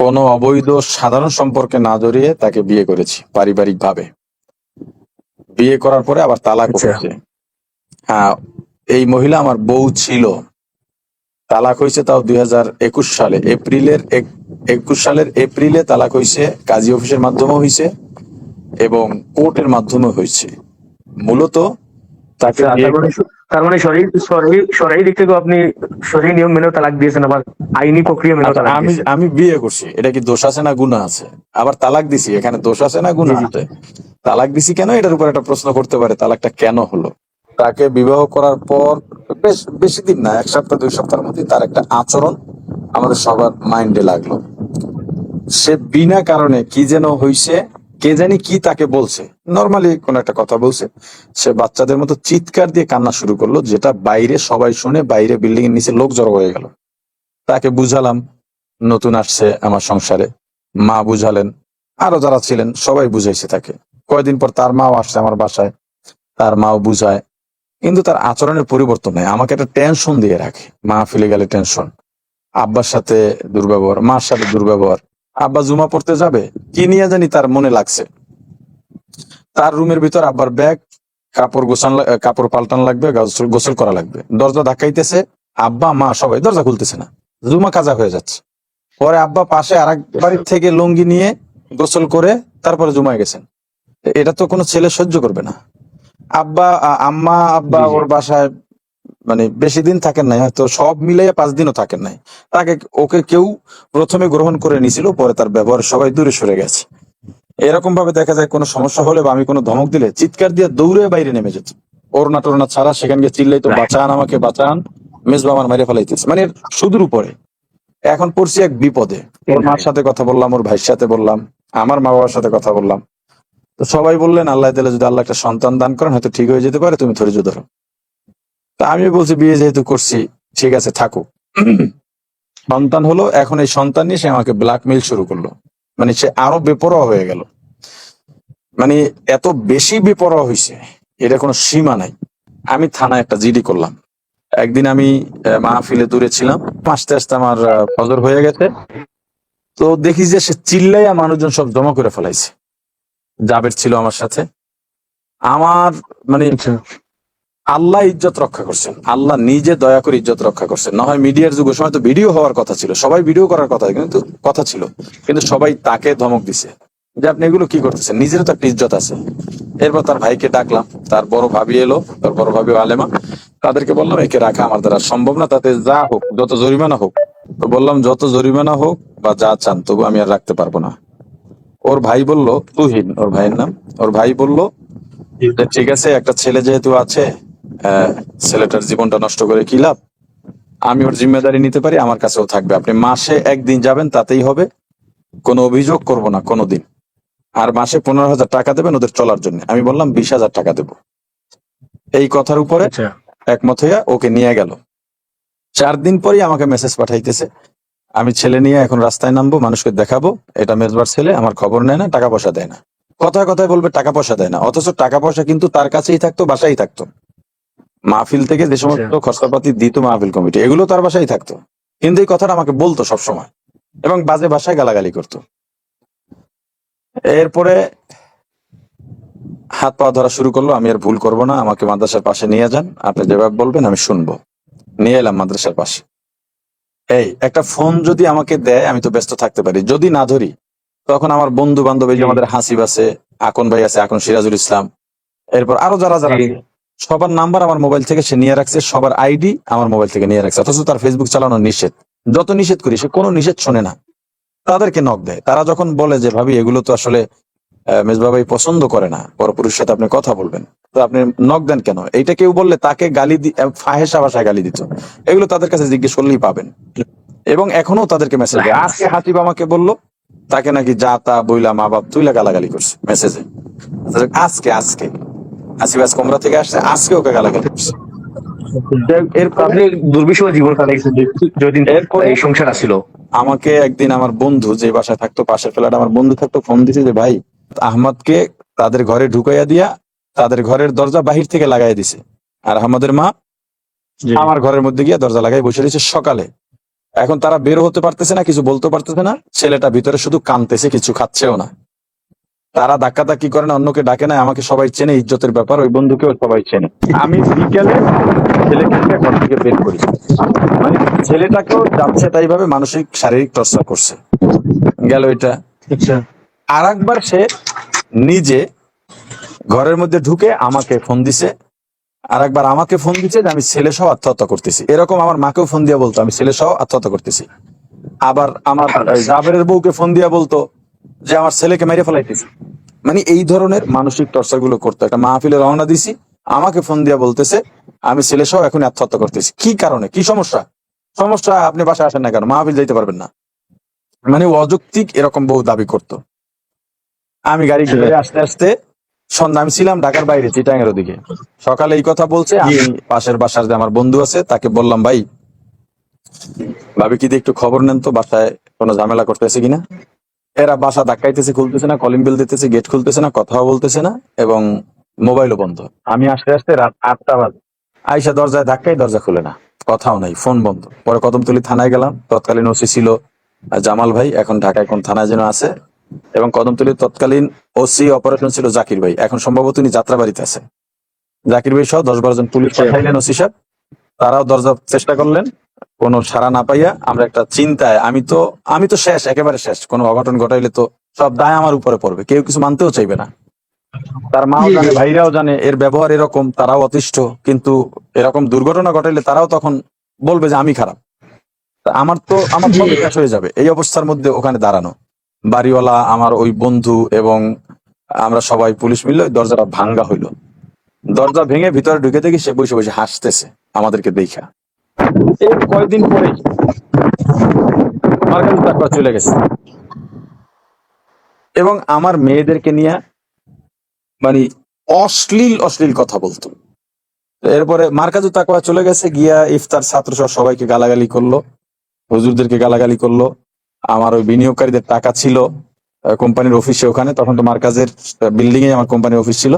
কোনো অবৈধ সাধারণ সম্পর্কে না জড়িয়ে তাকে বিয়ে করেছি পারিবারিক ভাবে বিয়ে করার পরে আবার তালাক আচ্ছা। হয়েছে। হ্যাঁ এই মহিলা আমার বউ ছিল। তালাক হয়েছে তাও দুই হাজার একুশ সালে। এপ্রিলের এক- একুশ সালের এপ্রিলে তালাক হয়েছে কাজী অফিসের মাধ্যমে হয়েছে এবং কোর্টের মাধ্যমে হয়েছে। মূলত তার মানে তার মানে সরাই সরাই দিক থেকেও আপনি সরাই নিয়ম মেনেও তালাক দিয়েছেন আবার আইনি প্রক্রিয়া মেনেও আচ্ছা, তালাক আমি আমি বিয়ে করছি এটা কি দোষ আছে না গুণা আছে? আবার তালাক দিছি এখানে দোষ আছে না গুণা। আছে? তালাক দিছি কেন? এটার উপর একটা প্রশ্ন করতে পারে তালাকটা কেন হলো? তাকে বিবাহ করার পর বেশ বেশি দিন না এক সপ্তাহ দুই সপ্তাহের মধ্যে তার একটা আচরণ আমাদের সবার মাইন্ডে লাগল। সে বিনা কারণে কি যেন হইছে কে জানি কি তাকে বলছে। নর্মালি কোন একটা কথা বলছে। সে বাচ্চাদের মতো চিৎকার দিয়ে কান্না শুরু করল, যেটা বাইরে সবাই শুনে বাইরে বিল্ডিং এর নিচে লোক জড়ো হয়ে গেল। তাকে বুঝালাম, নতুন আসছে আমার সংসারে। মা বুঝালেন, আরও যারা ছিলেন, সবাই বুঝাইছে তাকে। কয়দিন পর তার মাও আসছে আমার বাসায়। তার মাও বুঝায়, কিন্তু তার আচরণের পরিবর্তন নেই। আমাকে একটা টেনশন দিয়ে রাখে। মা ফেলে গেলে টেনশন আব্বার সাথে দুর্ব্যবহার, মার সাথে দুর্ব্যবহার। আব্বা জুমা পড়তে যাবে? কি নিয়ে জানি তার মনে লাগছে। তার রুমের ভিতর আব্বার ব্যাগ কাপড় গোছান লা- কাপড় পাল্টান লাগবে গোসল করা লাগবে। দরজা ধাক্কাইতেছে আব্বা মা সবাই দরজা খুলতেছে না। জুমা কাজা হয়ে যাচ্ছে। পরে আব্বা পাশে আর এক বাড়ির থেকে লুঙ্গি নিয়ে গোসল করে তারপরে জুমায় গেছেন। এটা তো কোনো ছেলে সহ্য করবে না। আব্বা আম্মা আব্বা। ওর বাসায় মানে বেশি দিন থাকেন নাই হয়তো সব মিলিয়ে পাঁচ দিনও থাকেন নাই। তাকে ওকে কেউ প্রথমে গ্রহণ করে নিছিল পরে তার ব্যবহার সবাই দূরে সরে গেছে। এরকম ভাবে দেখা যায় কোনো সমস্যা হলে বা আমি কোনো ধমক দিলে চিৎকার দিয়ে দৌড়ে বাইরে নেমে যেত। ওরনা টোরনা ছাড়া সেখানে গিয়ে চিল্লাই তো বাঁচান আমাকে বাঁচান। মেজবা আমার মেরে ফেলাইতেছে। মানে সুদূর উপরে। এখন পড়ছি এক বিপদে। ওর মার সাথে কথা বললাম ওর ভাইয়ের সাথে বললাম আমার মা বাবার সাথে কথা বললাম। তো সবাই বললেন আল্লাহ তালা যদি আল্লাহ একটা সন্তান দান করেন হয়তো ঠিক হয়ে যেতে পারে তুমি ধৈর্য ধরো। তা আমি বলছি বিয়ে যেহেতু করছি, ঠিক আছে, থাকুক। সন্তান হলো, এখন এই সন্তান নিয়ে সে আমাকে ব্ল্যাকমেইল শুরু করল। মানে সে আরও বেপরোয়া হয়ে গেল। মানে এত বেশি বেপরোয়া হয়েছে এটা কোনো সীমা নাই। আমি থানায় একটা জিডি করলাম। একদিন আমি মাহফিলে দূরে ছিলাম, আস্তে আস্তে আমার ফজর হয়ে গেছে। তো দেখি যে সে চিল্লাইয়া মানুষজন সব জমা করে ফেলাইছে। জাবের ছিল আমার সাথে। আমার মানে আল্লাহ ইজ্জত রক্ষা করছেন। আল্লাহ নিজে দয়া করে ইজ্জত রক্ষা করছেন। না হয় মিডিয়ার যুগের সময় তো ভিডিও হওয়ার কথা ছিল। সবাই ভিডিও করার কথা কিন্তু কথা ছিল। কিন্তু সবাই তাকে ধমক দিছে। যে আপনি এগুলো কি করতেছেন? নিজেরও তো একটা ইজ্জত আছে। এরপর তার ভাইকে ডাকলাম। তার বড় ভাবি এলো, তার বড় ভাবি আলেমা। তাদেরকে বললাম, একে রাখা আমার দ্বারা সম্ভব না। তাতে যা হোক, যত জরিমানা হোক। তো বললাম, যত জরিমানা হোক বা যা চান, তবু আমি আর রাখতে পারব না। ওর ভাই বলল, তুহিন। ওর ভাইয়ের নাম। ওর ভাই বলল, ঠিক আছে, একটা ছেলে যেহেতু আছে ছেলেটার জীবনটা নষ্ট করে কি লাভ? আমি ওর জিম্মেদারি নিতে পারি আমার কাছেও থাকবে। আপনি মাসে একদিন যাবেন তাতেই হবে। কোনো অভিযোগ করব না কোনোদিন। আর মাসে পনেরো হাজার টাকা দেবেন ওদের চলার জন্য। আমি বললাম বিশ হাজার টাকা দেবো। এই কথার উপরে আচ্ছা। একমত হইয়া ওকে নিয়ে গেল। চার দিন পরেই আমাকে মেসেজ পাঠাইতেছে। আমি ছেলে নিয়ে এখন রাস্তায় নামবো মানুষকে দেখাবো। এটা মেজবার ছেলে আমার খবর নেয় না টাকা পয়সা দেয় না। কথায় কথায় বলবে টাকা পয়সা দেয় না। অথচ টাকা পয়সা কিন্তু তার কাছেই থাকতো বাসায় থাকতো। মাহফিল থেকে যে সমস্ত খরচাপাতি দিত মাহফিল কমিটি এগুলো তার বাসায় থাকতো। কিন্তু এই কথাটা আমাকে বলতো সবসময় এবং বাজে ভাষায় গালাগালি করতো। এরপরে হাত পা ধরা শুরু করল আমি আর ভুল করব না আমাকে মাদ্রাসার পাশে নিয়ে যান আপনি যেভাবে বলবেন আমি শুনব। নিয়ে এলাম মাদ্রাসার পাশে। এই একটা ফোন যদি আমাকে দেয় আমি তো ব্যস্ত থাকতে পারি। যদি না ধরি তখন আমার বন্ধু বান্ধব এই আমাদের হাসিব আছে আকন ভাই আছে আকন সিরাজুল ইসলাম এরপর আরও যারা যারা সবার নাম্বার আমার মোবাইল থেকে সে নিয়ে রাখছে সবার আইডি আমার মোবাইল থেকে নিয়ে রাখছে অথচ তার ফেসবুক চালানো নিষেধ। যত নিষেধ করি সে কোনো নিষেধ শোনে না। তাদেরকে নক দেয়। তারা যখন বলে যে ভাবি এগুলো তো আসলে আহ, মেজবা ভাই পছন্দ করে না পরপুরুষের সাথে আপনি কথা বলবেন। তো আপনি নক দেন কেন? এইটা কেউ বললে তাকে গালি ফাহেসা ভাষায় গালি দিত। এগুলো তাদের কাছে জিজ্ঞেস করলেই পাবেন। এবং এখনও তাদেরকে মেসেজ দেয়। আজকে হাতিব আমাকে বলল তাকে নাকি যা তা বইলা মা বাপ তুইলা গালাগালি করছে মেসেজে আজকে আজকে। আজ কোমরা থেকে আসছে আজকে ওকে গালাগালি করছে। এর আপনি দুর্বিষহ জীবন কাটাইছেন যদিন এরপরে- এই সংসার আসছিল আমাকে একদিন আমার বন্ধু যে বাসায় থাকতো পাশের ফ্ল্যাট আমার বন্ধু থাকতো ফোন দিছে যে ভাই আহমদকে তাদের ঘরে ঢুকাইয়া দিয়া তাদের ঘরের দরজা বাহির থেকে লাগাই দিছে। আর আহমদের মা আমার ঘরের মধ্যে গিয়া দরজা লাগাই বসে রয়েছে সকালে। এখন তারা বের হতে পারতেছে না কিছু বলতে পারতেছে না। ছেলেটা ভিতরে শুধু কানতেছে কিছু খাচ্ছেও না। তারা ধাক্কা ধাক্কি করে না অন্যকে ডাকে না আমাকে সবাই চেনে ইজ্জতের ব্যাপার ওই বন্ধুকেও সবাই চেনে। আমি বিকেলে ছেলেকে নিয়ে ঘর থেকে বের করি। মানে ছেলেটাকেও যাচ্ছে তাই ভাবে মানসিক শারীরিক টর্চার করছে। গেল এটা। আচ্ছা। আর একবার সে নিজে ঘরের মধ্যে ঢুকে আমাকে ফোন দিছে। আর একবার আমাকে ফোন দিছে যে আমি ছেলে সহ আত্মহত্যা করতেছি। এরকম আমার মাকেও ফোন দিয়া বলতো আমি ছেলে সহ আত্মহত্যা করতেছি। আবার আমার এই জাবেরের বউকে ফোন দিয়া বলতো যে আমার ছেলেকে মেরে ফেলাইতেছি। মানে এই ধরনের মানসিক টর্চারগুলো করতো। একটা মাহফিলে রওনা দিছি আমাকে ফোন দিয়া বলতেছে আমি ছেলে সহ এখন আত্মহত্যা করতেছি। কি কারণে? কি সমস্যা? সমস্যা আপনি বাসায় আসেন না কেন? মাহফিল যাইতে পারবেন না। মানে অযৌক্তিক এরকম বহু দাবি করতো। আমি গাড়ি ঘুরে আসতে আসতে সন্ধ্যা আমি ছিলাম ঢাকার বাইরে চিটাঙ্গের ওদিকে। সকালে এই কথা বলছে আমি পাশের বাসার যে আমার বন্ধু আছে তাকে বললাম ভাই ভাবি কি একটু খবর নেন তো? বাসায় কোনো ঝামেলা করতেছে কিনা? এরা বাসা ধাক্কাইতেছে খুলতেছে না কলিং বেল দিতেছে গেট খুলতেছে না কথাও বলতেছে না এবং মোবাইলও বন্ধ। আমি আসতে আসতে রাত আটটা বাজে। আইসা দরজায় ধাক্কাই দরজা খুলে না কথাও নাই ফোন বন্ধ। পরে কদমতলি থানায় গেলাম তৎকালীন ওসি ছিল জামাল ভাই এখন ঢাকায় কোন থানায় যেন আছে। এবং কদমতলির তৎকালীন ওসি অপারেশন ছিল জাকির ভাই এখন সম্ভবত উনি যাত্রাবাড়িতে আছে। জাকির ভাই সহ দশ বারো জন পুলিশ পাঠাইলেন ওসি সাহেব তারাও দরজা চেষ্টা করলেন কোনো সাড়া না পাইয়া আমরা একটা চিন্তায় আমি তো আমি তো শেষ একেবারে শেষ। কোনো অঘটন ঘটাইলে তো সব দায় আমার উপরে পড়বে। কেউ কিছু মানতেও চাইবে না। তার মাও জানে ভাইরাও জানে এর ব্যবহার এরকম তারাও অতিষ্ঠ। কিন্তু এরকম দুর্ঘটনা ঘটাইলে তারাও তখন বলবে যে আমি খারাপ। তা আমার তো আমার সব শেষ হয়ে যাবে। এই অবস্থার মধ্যে ওখানে দাঁড়ানো। বাড়িওয়ালা আমার ওই বন্ধু এবং আমরা সবাই পুলিশ মিললে দরজাটা ভাঙ্গা হইল। দরজা ভেঙে ভিতরে ঢুকে দেখি সে বসে বসে হাসতেছে আমাদেরকে দেখা। এই কয়েকদিন পরেই আমার কাছে তারপর চলে গেছে। এবং আমার মেয়েদেরকে নিয়ে মানে অশ্লীল অশ্লীল কথা বলতো। এরপরে মার্কাজু তাকওয়া চলে গেছে গিয়া ইফতার ছাত্র সহ সবাইকে গালাগালি করল হুজুরদেরকে গালাগালি করল। আমার ওই বিনিয়োগকারীদের টাকা ছিল কোম্পানির অফিসে ওখানে তখন তো মার্কাজের বিল্ডিং এ আমার কোম্পানির অফিস ছিল।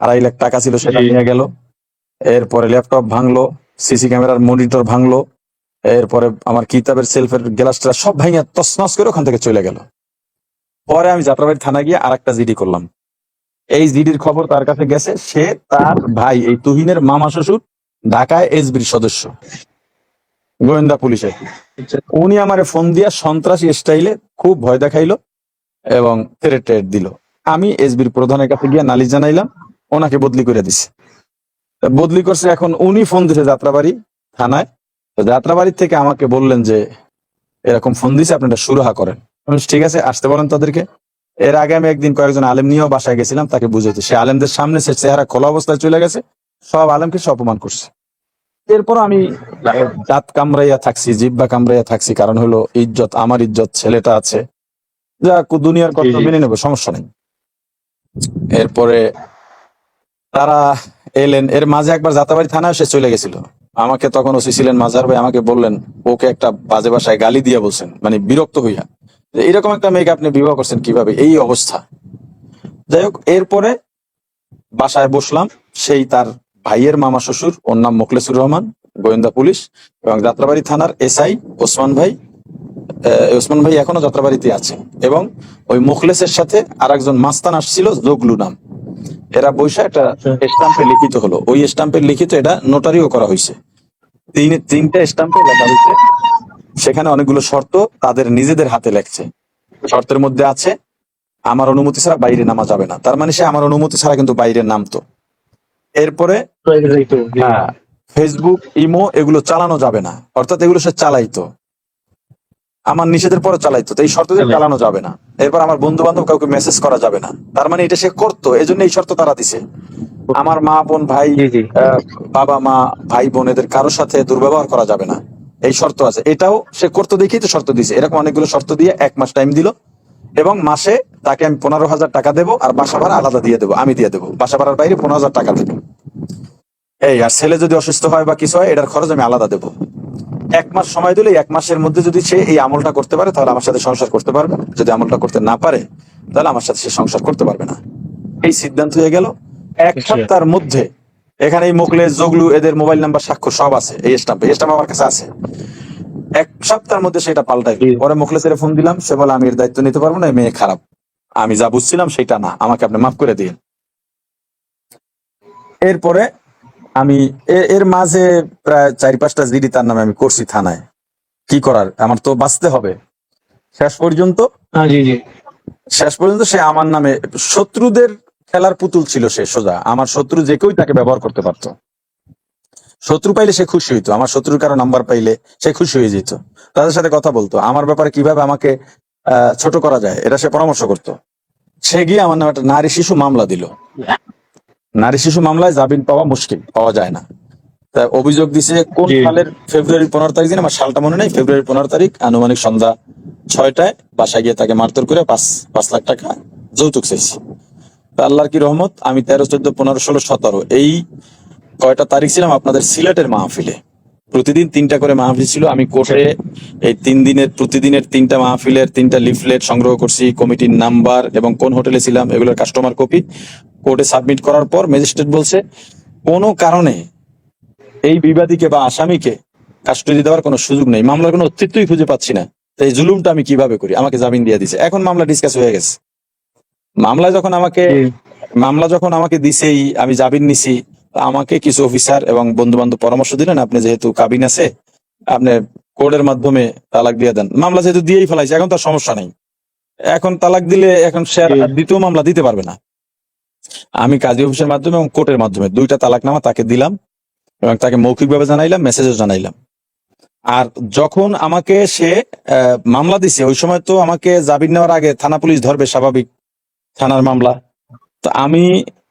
আড়াই লাখ টাকা ছিল সেটা নিয়ে গেল। এরপরে ল্যাপটপ ভাঙলো সিসি ক্যামেরার মনিটর ভাঙলো, এরপরে আমার কিতাবের সেলফের গ্লাসটা সব ভাঙিয়া তসনস করে ওখান থেকে চলে গেল। পরে আমি যাত্রাবাড়ি থানা গিয়ে আর একটা জিডি করলাম। এই জিডির খবর তার কাছে গেছে, সে তার ভাই, এই তুহিনের মামা শ্বশুর, ঢাকায় এসবির সদস্য, গোয়েন্দা আচ্ছা। উনি আমার ফোন দিয়া সন্ত্রাসী স্টাইলে খুব ভয় দেখাইলো এবং টেট দিল। আমি এসবির প্রধানের কাছে গিয়ে নালিশ জানাইলাম, ওনাকে বদলি করে দিছে। বদলি করছে। এখন উনি ফোন দিছে যাত্রাবাড়ি থানায়। তো যাত্রাবাড়ি থেকে আমাকে বললেন যে এরকম ফোন দিছে আপনি এটা সুরাহা করেন। ঠিক আছে আসতে বলেন তাদেরকে। এর আগে আমি একদিন কয়েকজন আলেম নিয়েও বাসায় গেছিলাম তাকে বুঝেছি সে আলেমদের সামনে সে চেহারা খোলা অবস্থায় চলে গেছে। সব আলেমকে সে অপমান করছে। এরপর আমি দাঁত কামড়াইয়া থাকছি জিব্বা কামড়াইয়া থাকছি। কারণ হলো ইজ্জত আমার ইজ্জত ছেলেটা আছে। যা দুনিয়ার কথা। মেনে নেব সমস্যা নেই। এরপরে তারা এলেন, এর মাঝে একবার যাতাবাড়ি থানায় সে চলে গেছিল। আমাকে তখন ওসি ছিলেন, মাজার ভাই আমাকে বললেন, ওকে একটা বাজে বাসায় গালি দিয়ে বলছেন মানে বিরক্ত হইয়া। এরকম একটা মেয়েকে আপনি বিবাহ করছেন কীভাবে? এই অবস্থা। যাই হোক, এরপরে বাসায় বসলাম, সেই তার ভাইয়ের মামা শ্বশুর, ওর নাম মোখলেসুর রহমান, গোয়েন্দা পুলিশ এবং যাত্রাবাড়ি থানার এসআই ওসমান ভাই। ওসমান ভাই এখনও যাত্রাবাড়িতে আছে। এবং ওই মুখলেসের সাথে আর একজন মাস্তান আসছিল জগলু নাম। এরা বৈশা একটা স্টাম্পে লিখিত হলো। ওই স্টাম্পের লিখিত এটা নোটারিও করা হয়েছে তিন তিনটা স্টাম্পে লেখা হয়েছে সেখানে অনেকগুলো শর্ত তাদের নিজেদের হাতে লেখছে। শর্তের মধ্যে আছে আমার অনুমতি ছাড়া বাইরে নামা যাবে না। তার মানে সে আমার অনুমতি ছাড়া কিন্তু বাইরে নামতো। এরপরে হ্যাঁ ফেসবুক ইমো এগুলো চালানো যাবে না। অর্থাৎ এগুলো সে চালাইতো। আমার নিষেধের পরে চালাইতো তো এই শর্ত দিয়ে চালানো যাবে না। এরপর আমার বন্ধু বান্ধব কাউকে মেসেজ করা যাবে না। তার মানে এটা সে করতো এই জন্য এই শর্ত তারা দিছে। আমার মা বোন ভাই বাবা মা ভাই বোন এদের কারোর সাথে দুর্ব্যবহার করা যাবে না। এই শর্ত আছে। এটাও সে করতে দেখেই তো শর্ত দিছে। এরকম অনেকগুলো শর্ত দিয়ে এক মাস টাইম দিল এবং মাসে তাকে আমি পনেরো হাজার টাকা দেবো আর বাসা ভাড়া আলাদা দিয়ে দেবো আমি দিয়ে দেবো। বাসা ভাড়ার বাইরে পনেরো হাজার টাকা দেবো। এই আর ছেলে যদি অসুস্থ হয় বা কিছু হয় এটার খরচ আমি আলাদা দেবো। এক মাস সময় দিলে এক মাসের মধ্যে যদি সে এই আমলটা করতে পারে তাহলে আমার সাথে সংসার করতে পারবে যদি আমলটা করতে না পারে তাহলে আমার সাথে সে সংসার করতে পারবে না। এই সিদ্ধান্ত হয়ে গেল। এক আচ্ছা। সপ্তাহের মধ্যে এখানে এই মোকলে জগলু এদের মোবাইল নাম্বার স্বাক্ষর সব আছে এই স্টাম্পে স্টাম্প আমার কাছে আছে। এক সপ্তাহের মধ্যে সেটা পাল্টাই। পরে মুখলেসের ফোন দিলাম সে বলে আমি এর দায়িত্ব নিতে পারব না মেয়ে খারাপ। আমি যা বুঝছিলাম সেটা না। আমাকে আপনি মাফ করে দিন। এরপরে আমি এর মাঝে প্রায় চার পাঁচটা জিডি তার নামে আমি করছি থানায়। কি করার? আমার তো বাঁচতে হবে। শেষ পর্যন্ত? হ্যাঁ শেষ পর্যন্ত সে আমার নামে শত্রুদের খেলার পুতুল ছিল সে সোজা। আমার শত্রু যে কেউই তাকে ব্যবহার করতে পারতো। শত্রু পাইলে সে খুশি হইতো। আমার শত্রুর কারও নাম্বার পাইলে সে খুশি হয়ে যেত। তাদের সাথে কথা বলতো। আমার ব্যাপারে কীভাবে আমাকে আহ, ছোট করা যায় এটা সে পরামর্শ করতো। সে গিয়ে আমার নামে একটা নারী শিশু মামলা দিল। নারী শিশু মামলায় জামিন পাওয়া মুশকিল পাওয়া যায় না। তা অভিযোগ দিছে কোন সালের ফেব্রুয়ারি পনেরো তারিখ দিন আমার সালটা মনে নেই ফেব্রুয়ারি পনেরো তারিখ আনুমানিক সন্ধ্যা ছয়টায় বাসায় গিয়ে তাকে মারধর করে পাঁচ পাঁচ লাখ টাকা যৌতুক চাইছি। তা আল্লাহর কি রহমত আমি তেরো চোদ্দ পনেরো ষোলো সতেরো এই কয়টা তারিখ ছিলাম আপনাদের সিলেটের মাহফিলে। প্রতিদিন তিনটা করে মাহফিল ছিল। আমি কোর্টে এই তিন দিনের প্রতিদিনের তিনটা মাহফিলের তিনটা লিফলেট সংগ্রহ করছি কমিটির নাম্বার এবং কোন হোটেলে ছিলাম এগুলোর কাস্টমার কপি। কোর্টে সাবমিট করার পর ম্যাজিস্ট্রেট বলছে কোনো কারণে এই বিবাদীকে বা আসামিকে কাস্টডি দেওয়ার কোনো সুযোগ নেই। মামলার কোনো অস্তিত্বই খুঁজে পাচ্ছি না। এই জুলুমটা আমি কীভাবে করি? আমাকে জামিন দিয়ে দিছে। এখন মামলা ডিসকাস হয়ে গেছে। মামলা যখন আমাকে মামলা যখন আমাকে দিছেই আমি জামিন নিছি। আমাকে কিছু অফিসার এবং বন্ধু বান্ধব পরামর্শ দিলেন আপনি যেহেতু কাবিন আছে আপনি কোর্টের মাধ্যমে তালাক দিয়ে দেন। মামলা যেহেতু দিয়েই ফেলাইছে এখন তার সমস্যা নেই। এখন তালাক দিলে এখন সে দ্বিতীয় মামলা দিতে পারবে না। আমি কাজী অফিসের মাধ্যমে এবং কোর্টের মাধ্যমে দুইটা তালাকনামা তাকে দিলাম এবং তাকে মৌখিকভাবে জানাইলাম মেসেজও জানাইলাম। আর যখন আমাকে সে মামলা দিছে ওই সময় তো আমাকে জামিন নেওয়ার আগে থানা পুলিশ ধরবে স্বাভাবিক থানার মামলা। তো আমি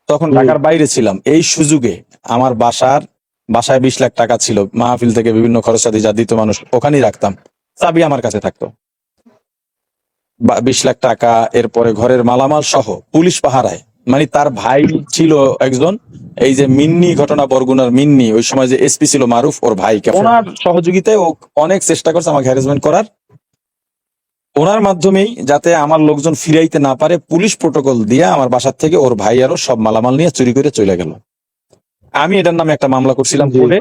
তখন ঢাকার বাইরে ছিলাম। এই সুযোগে আমার বাসার বাসায় বিশ লাখ টাকা ছিল। মাহফিল থেকে বিভিন্ন খরচাদি যা দিত মানুষ ওখানেই রাখতাম। চাবি আমার কাছে থাকতো। বিশ লাখ টাকা এরপরে ঘরের মালামাল সহ পুলিশ পাহারায়। মানে তার ভাই ছিল একজন এই যে মিন্নি ঘটনা বরগুনার মিন্নি ওই সময় যে এসপি ছিল মারুফ ওর ভাইকে। ওনার সহযোগিতায় ও অনেক চেষ্টা করছে আমাকে হ্যারাসমেন্ট করার। ওনার মাধ্যমেই যাতে আমার লোকজন ফিরাইতে না পারে পুলিশ প্রোটোকল দিয়ে আমার বাসার থেকে ওর ভাই আরও সব মালামাল নিয়ে চুরি করে চলে গেল। আমি এটার নামে একটা মামলা করছিলাম। কোর্টে।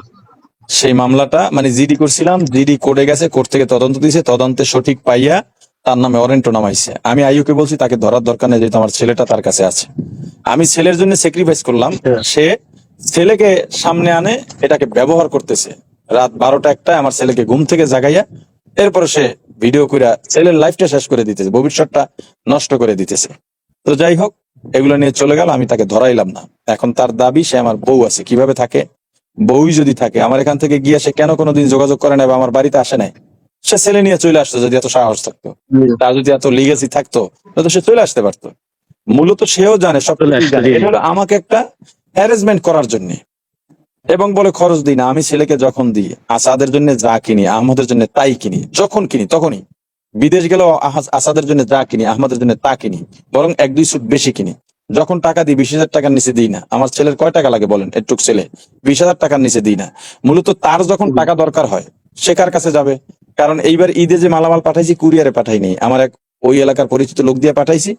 সেই মামলাটা মানে জিডি করছিলাম জিডি কোর্টে গেছে কোর্ট থেকে তদন্ত দিয়েছে তদন্তে সঠিক পাইয়া তার নামে ওয়ারেন্টও নামাইছে। আমি আইউকে বলছি তাকে ধরার দরকার নেই যেহেতু আমার ছেলেটা তার কাছে আছে। আমি ছেলের জন্য স্যাক্রিফাইস করলাম। হ্যাঁ। সে ছেলেকে সামনে আনে এটাকে ব্যবহার করতেছে। রাত বারোটা একটা আমার ছেলেকে ঘুম থেকে জাগাইয়া এরপরে সে ভিডিও করে ছেলের লাইফটা শেষ করে দিতেছে ভবিষ্যৎটা নষ্ট করে দিতেছে। তো যাই হোক এগুলো নিয়ে চলে গেল আমি তাকে ধরাইলাম না। এখন তার দাবি সে আমার বউ আছে কীভাবে থাকে? বউই যদি থাকে আমার এখান থেকে গিয়ে সে কেন কোনোদিন যোগাযোগ করে না বা আমার বাড়িতে আসে নাই? সে ছেলে নিয়ে চলে আসতো যদি এত সাহস থাকতো। তার যদি এত লিগেসি থাকতো তাহলে তো সে চলে আসতে পারতো। মূলত সেও জানে সব চলে জানে। এটা হলো আমাকে একটা হ্যারেসমেন্ট করার জন্য। এবং বলে, খরচ দিই না, আমি ছেলেকে যখন দিই, আসাদের জন্য যা কিনি, আহমদের জন্য তাই কিনি, যখন কিনি, তখনই। বিদেশ গেলেও আসাদের জন্য যা কিনি, আহমদের জন্য তা কিনি, বরং এক দুই সুট বেশি কিনি। যখন টাকা দিই, বিশ হাজার টাকার নিচে দিই না। আমার ছেলের কয় টাকা লাগে বলেন, একটুক ছেলে? বিশ হাজার টাকার নিচে দিই না। মূলত তার যখন টাকা দরকার হয়, সে কার কাছে যাবে? কারণ এইবার ঈদে যে মালামাল পাঠাইছি, কুরিয়ারে পাঠাইনি। আমার এক ওই এলাকার পরিচিত লোক দিয়ে পাঠাইছি।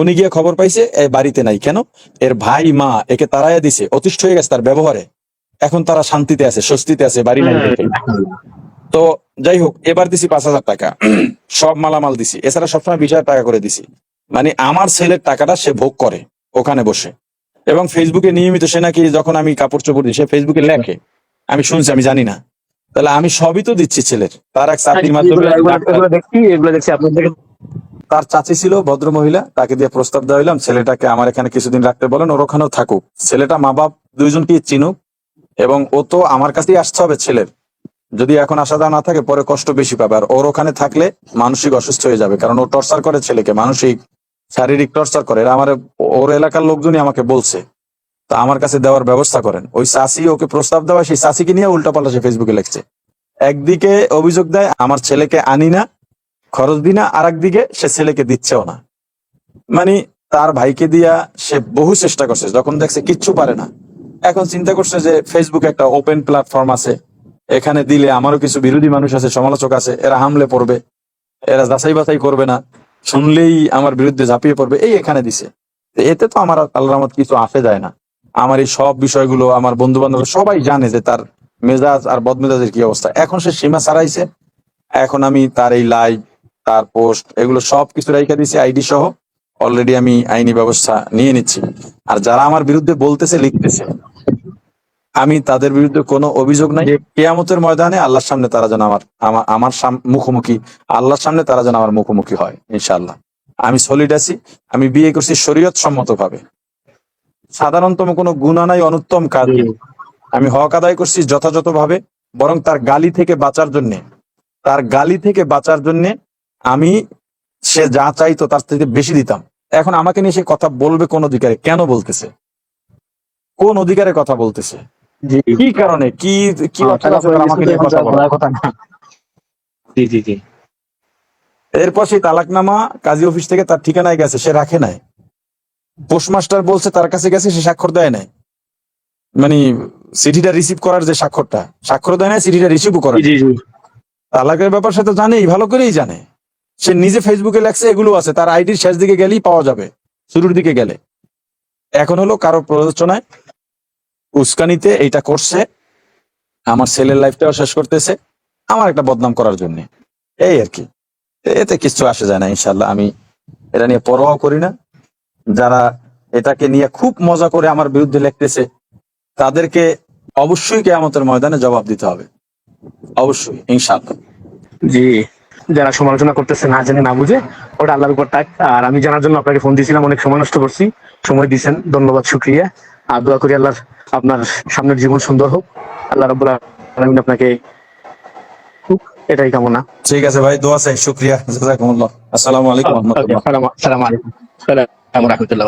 উনি গিয়ে খবর পাইছে বাড়িতে নাই কেন? এর ভাই, মা, একে তারাইয়া দিছে, অতিষ্ঠ হয়ে গেছে তার ব্যবহারে। এখন তারা শান্তিতে আছে স্বস্তিতে আছে বাড়ি নাই তো যাই হোক এবার দিছি পাঁচ হাজার টাকা। সব মালামাল দিছি। এছাড়া সবসময় বিশ হাজার টাকা করে দিছি। মানে আমার ছেলের টাকাটা সে ভোগ করে ওখানে বসে। এবং ফেসবুকে নিয়মিত সে নাকি যখন আমি কাপড় চোপড় দিই সে ফেসবুকে লেখে। আমি শুনছি আমি জানি না। তাহলে আমি সবই তো দিচ্ছি ছেলের। তার এক চাকরির মাধ্যমে এগুলো দেখছি তার চাচি ছিল ভদ্র মহিলা তাকে দিয়ে প্রস্তাব দেওয়া হইলাম ছেলেটাকে আমার এখানে কিছুদিন রাখতে বলেন ওর ওখানেও থাকুক। ছেলেটা মা বাপ দুইজনকে চিনুক এবং ও তো আমার কাছেই আসতে হবে ছেলের। যদি এখন আসা যাওয়া না থাকে, পরে কষ্ট বেশি পাবে। আর ওর ওখানে থাকলে মানসিক অসুস্থ হয়ে যাবে, কারণ ও টর্চার করে ছেলেকে, মানসিক, শারীরিক টর্চার করে। আমার, ওর এলাকার লোকজনই আমাকে বলছে। তা আমার কাছে দেওয়ার ব্যবস্থা করেন। ওই চাষি ওকে প্রস্তাব দেওয়া, সেই চাষিকে নিয়ে উল্টাপাল্টা সে ফেসবুকে লিখছে। একদিকে অভিযোগ দেয়, আমার ছেলেকে আনি না, খরচ দিই না। আর একদিকে সে ছেলেকে দিচ্ছেও না। মানে তার ভাইকে দিয়া সে বহু চেষ্টা করছে, যখন দেখছে কিচ্ছু পারে না। এখন চিন্তা করছে যে ফেসবুক একটা ওপেন প্ল্যাটফর্ম আছে। এখানে দিলে আমারও কিছু বিরোধী মানুষ আছে, সমালোচক আছে, এরা হামলে পড়বে, এরা যাচাই বাছাই করবে না, শুনলেই আমার বিরুদ্ধে ঝাঁপিয়ে পড়বে, এই এখানে দিছে। এতে তো আমার আল্লাহ কিছু আসে যায় না। আমার এই সব বিষয়গুলো, আমার বন্ধু বান্ধব সবাই জানে যে তার মেজাজ আর বদমেজাজের কি অবস্থা। এখন সে সীমা ছাড়াইছে। এখন আমি তার এই লাইভ তার পোস্ট, এগুলো সব কিছু রাইখা দিছি আইডি সহ। অলরেডি আমি আইনি ব্যবস্থা নিয়ে নিচ্ছি। আর যারা আমার বিরুদ্ধে বলতেছে, লিখতেছে। আমি তাদের বিরুদ্ধে কোনো অভিযোগ নাই। কেয়ামতের ময়দানে আল্লাহর সামনে তারা যেন আমার আমার মুখোমুখি আল্লাহর সামনে তারা যেন আমার মুখোমুখি হয় ইনশাআল্লাহ। আমি সলিড আছি আমি বিয়ে করছি শরীয়ত সম্মত ভাবে সাধারণতম কোনো গুণা নাই অনুত্তম কাজ। আমি হক আদায় করছি যথাযথভাবে বরং তার গালি থেকে বাঁচার জন্যে। তার গালি থেকে বাঁচার জন্যে আমি সে যা চাইতো তার থেকে বেশি দিতাম। এখন আমাকে নিয়ে সে কথা বলবে কোন অধিকারে? কেন বলতেছে? কোন অধিকারে কথা বলতেছে? কি কারণে? কি কি অর্থ আছে তার আমাকে নিয়ে কথা বলা? কথা না। জি জি জি। এরপর সেই তালাকনামা কাজী অফিস থেকে তার ঠিকানায় গেছে সে রাখে নাই। পোস্টমাস্টার বলছে তার কাছে গেছে সে স্বাক্ষর দেয় নাই। মানে চিঠিটা রিসিভ করার যে স্বাক্ষরটা স্বাক্ষর দেয় না চিঠিটা রিসিভও করে জি জি। তালাকের ব্যাপার সে তো জানেই ভালো করেই জানে। সে নিজে ফেসবুকে লেখছে এগুলো আছে। তার আইডির শেষ দিকে গেলেই পাওয়া যাবে শুরুর দিকে গেলে। এখন হলো কারও প্ররোচনায় উস্কানিতে এইটা করছে। আমার ছেলের লাইফটাও শেষ করতেছে। আমার একটা বদনাম করার জন্য। এই আর কি। এতে কিছু আসে যায় না ইনশাল্লাহ আমি এটা নিয়ে পরোয়া করি না। যারা এটাকে নিয়ে খুব মজা করে আমার বিরুদ্ধে লিখতেছে, তাদেরকে অবশ্যই কেয়ামতের ময়দানে জবাব দিতে হবে। অবশ্যই ইনশাল্লাহ জি, যারা সমালোচনা করতেছে না জেনে, না বুঝে, ওটা আল্লাহর উপর আর আমি জানার জন্য আপনাকে ফোন দিয়েছিলাম, অনেক সময় নষ্ট করছি। সময় দিয়েছেন, ধন্যবাদ, শুক্রিয়া। আর দোয়া করি আল্লাহ আপনার সামনের জীবন সুন্দর হোক। আল্লাহ রব্বুল আলমিন আপনাকে এটাই কামনা। ঠিক আছে ভাই দোয়া চাই শুক্রিয়া জাজাকুমুল্লাহ। আসসালামু আলাইকুম আসসালামু সালাম সালাম আলাইকুম সালাম রহমতুল্লাহ।